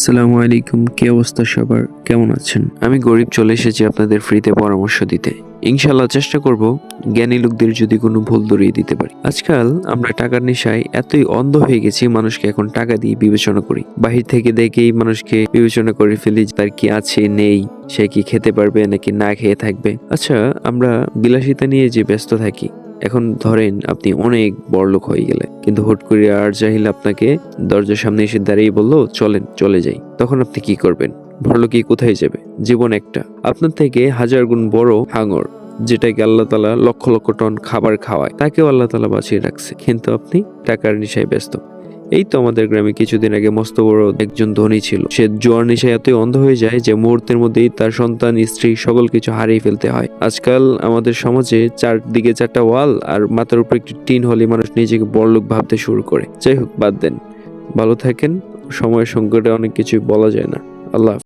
আসসালামু আলাইকুম, কি অবস্থা সবার? কেমন আছেন? আমি গরিব চলে এসেছি আপনাদের ফ্রিতে পরামর্শ দিতে। ইনশাল্লাহ চেষ্টা করব জ্ঞানী লোকদের যদি কোনো ভুল ধরিয়ে দিতে পারি। আজকাল আমরা টাকার নেশায় এতই অন্ধ হয়ে গেছি, মানুষকে এখন টাকা দিয়ে বিবেচনা করি। বাহির থেকে দেখেই মানুষকে বিবেচনা করে ফেলি তার কি আছে, নেই, সে কি খেতে পারবে নাকি না খেয়ে থাকবে। আচ্ছা আমরা বিলাসিতা নিয়ে যে ব্যস্ত থাকি এখন ধরেন আপনি অনেক বড়লোক হয়ে গেলে, কিন্তু হুট করে আর জাহিল আপনাকে দরজার সামনে এসে দাঁড়িয়ে বলল, চলেন, চলে যাই। তখন আপনি কি করবেন? বড়লোকি কোথায় যাবে? জীবন একটা। আপনার থেকে হাজার গুণ বড় হাঙর, যেটাকে আল্লাহ তালা লক্ষ লক্ষ টন খাবার খাওয়ায়, তাকেও আল্লাহ তালা বাঁচিয়ে রাখছে। কিন্তু আপনি টাকার নিশায় ব্যস্ত। এই তো আমাদের গ্রামে কিছুদিন আগে মস্ত বড় একজন ধনী ছিল। সে জোয়ার নেশায় এতই অন্ধ হয়ে যায় যে মুহূর্তের মধ্যেই তার সন্তান, স্ত্রী সকল কিছু হারিয়ে ফেলতে হয়। আজকাল আমাদের সমাজে চারদিকে চারটা ওয়াল আর মাথার উপর একটি টিন হলে মানুষ নিজেকে বড়লোক ভাবতে শুরু করে। যাই হোক, বাদ দেন। ভালো থাকেন। সময়ের সংকটে অনেক কিছু বলা যায় না। আল্লাহ।